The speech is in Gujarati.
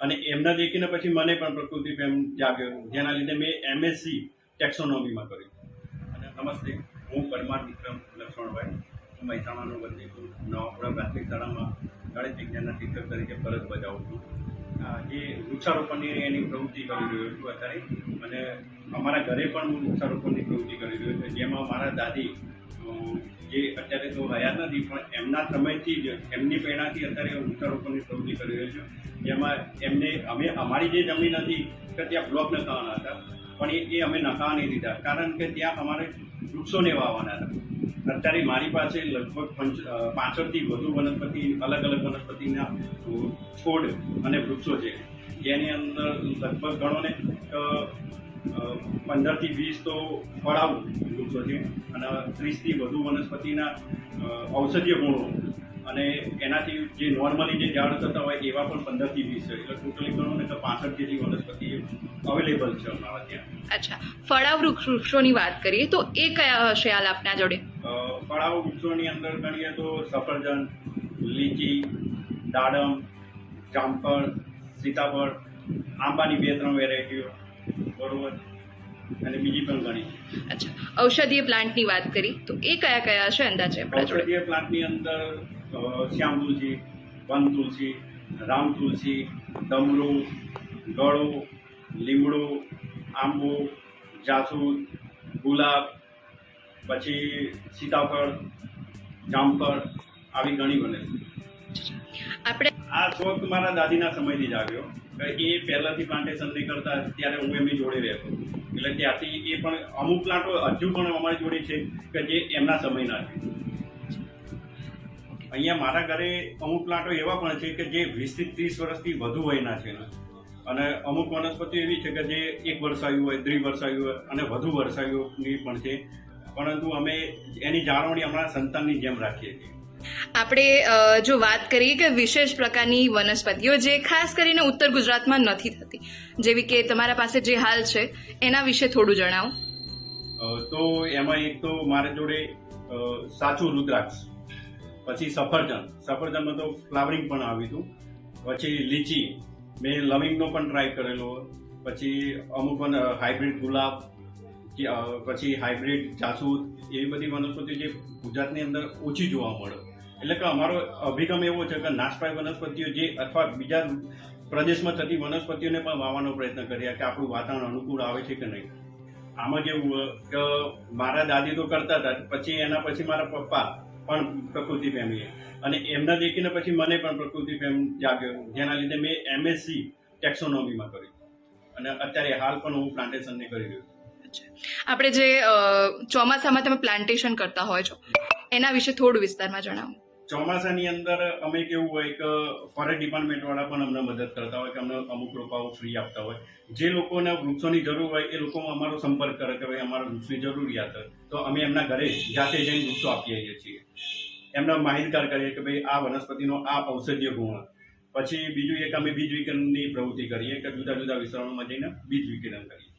અને એમને દેખીને પછી મને પણ પ્રકૃતિ પ્રેમ જાગ્યો જેના લીધે મેં એમએસસી ટેક્સોનોમીમાં કર્યું. અને નમસ્તે, હું પરમાર વિક્રમ લક્ષ્મણભાઈ. મહેસાણાનો વતની છું. નવાપુરા પ્રાથમિક શાળામાં ગણિત વિજ્ઞાનના શિક્ષક તરીકે ફરજ બજાવું છું. જે વૃક્ષારોપણની એની પ્રવૃત્તિ કરી રહ્યો છું અત્યારે. અને અમારા ઘરે પણ હું વૃક્ષારોપણની પ્રવૃત્તિ કરી રહ્યો છું. જેમાં મારા દાદી જે અત્યારે તો હયાત નથી, પણ એમના સમયથી જ, એમની પ્રેરણાથી અત્યારે વૃક્ષારોપણની પ્રવૃત્તિ કરી રહ્યો છું. જેમાં એમને, અમે, અમારી જે જમીન હતી કે ત્યાં બ્લોક નખાવાના હતા. પણ એ અમે નખાવા નહીં દીધા. કારણ કે ત્યાં અમારે વૃક્ષોને વાવવાના હતા. અત્યારે મારી પાસે લગભગ પંચ પાછળથી વધુ વનસ્પતિ, અલગ અલગ વનસ્પતિના છોડ અને વૃક્ષો છે. જેની અંદર લગભગ ગણો ને પંદરથી વીસ તો ફળાવું વૃક્ષો છે અને ત્રીસથી વધુ વનસ્પતિના ઔષધીય ગુણો. અને એનાથી જે નોર્મલી જે ઝાડ થતા હોય એવા પણ પંદરથી વીસ છે. એટલે ટોટલી ગણો ને તો પાસઠ જેટલી વનસ્પતિ અવેલેબલ છે અમારા ત્યાં. અચ્છા. ફળાવ વૃક્ષ- વૃક્ષોની વાત કરીએ તો એ કયા હશે હાલ આપના જોડે? અ, વૃક્ષોની અંદર ગણીએ તો સફરજન લીચી દાડમ જામફળ સીતાફળ આંબાની બે ત્રણ વેરાયટીઓ બરોબર અને બીજી પણ ઘણી. અચ્છા. ઔષધીય પ્લાન્ટની વાત કરી. તો એ કયા કયા છે અંદાજે? ઔષધીય પ્લાન્ટની અંદર શ્યામ તુલસી વન તુલસી રામ તુલસી ડમરું ગળો લીમડો આંબો જાસૂદ ગુલાબ પછી સીતાફળ જામફળ આવી ઘણી બને આપણે આ શોખ મારા દાદીના સમયથી જ આવ્યો. એ પહેલાથી પ્લાન્ટેશન નહીં કરતા ત્યારે હું એમની જોડે રહેતો એટલે ત્યાંથી એ પણ અમુક પ્લાન્ટો હજુ પણ અમારી જોડે છે કે જે એમના સમયના છે. અહીંયા મારા ઘરે અમુક પ્લાન્ટો એવા પણ છે કે જે વીસથી ત્રીસ વર્ષથી વધુ વયના છે અને અમુક વનસ્પતિ એવી છે કે જે એક વર્ષાયુ હોય ત્રી વર્ષાયું હોય અને વધુ વર્ષાયુની પણ છે. પરંતુ અમે એની જાળવણી અમારા સંતાનની જેમ રાખીએ છીએ. આપણે જો વાત કરીએ કે વિશેષ પ્રકારની વનસ્પતિઓ જે ખાસ કરીને ઉત્તર ગુજરાતમાં નથી થતી, જેવી કે તમારા પાસે જે હાલ છે, એના વિશે થોડું જણાવો. તો એમાં એક તો મારી જોડે સાચું રુદ્રાક્ષ, પછી સફરજન. સફરજનમાં તો ફ્લાવરિંગ પણ આવ્યું હતું. પછી લીચી. મેં લવિંગનો પણ ટ્રાય કરેલો. પછી અમુક પણ હાઇબ્રિડ ગુલાબ પછી હાઇબ્રિડ જાસૂદ. એવી બધી વનસ્પતિ જે ગુજરાતની અંદર ઓછી જોવા મળે. એટલે કે અમારો અભિગમ એવો છે કે નાશપાય વનસ્પતિઓ જે અથવા બીજા પ્રદેશમાં થતી વનસ્પતિઓને પણ વાવવાનો પ્રયત્ન કરીએ કે આપણું વાતાવરણ અનુકૂળ આવે છે કે નહીં. આમાં જેવું કે મારા દાદી તો કરતા હતા, પછી એના પછી મારા પપ્પા પણ પ્રકૃતિ પ્રેમી અને એમના દેખીને પછી મને પણ પ્રકૃતિ પ્રેમ જાગ્યો. જેના લીધે મેં એમએસસી ટેક્સોનોમીમાં કર્યું. અને અત્યારે હાલ પણ હું પ્લાન્ટેશનને કરી રહ્યો આપણે જે ચોમાસામાં તમે પ્લાન્ટેશન કરતા હોય છો, એના વિશે થોડું વિસ્તારમાં જણાવો. ચોમાસાની અંદર અમે કેવું હોય કે ફોરેસ્ટ ડિપાર્ટમેન્ટ વાળા પણ અમને મદદ કરતા હોય કે અમને અમુક રોપાઓ ફ્રી આપતા હોય. જે લોકોને વૃક્ષોની જરૂર હોય એ લોકો અમારો સંપર્ક કરે કે ભાઈ અમારા વૃક્ષની જરૂરિયાત હોય. તો અમે એમના ઘરે જાતે જઈને વૃક્ષો આપી આવીએ છીએ. એમને માહિતગાર કરીએ કે ભાઈ આ વનસ્પતિનો આ ઔષધીય ગુણ પછી બીજું એક અમે બીજ વિકિરણની પ્રવૃત્તિ કરીએ કે જુદા જુદા વિસ્તારોમાં જઈને બીજ વિકિરણ કરીએ.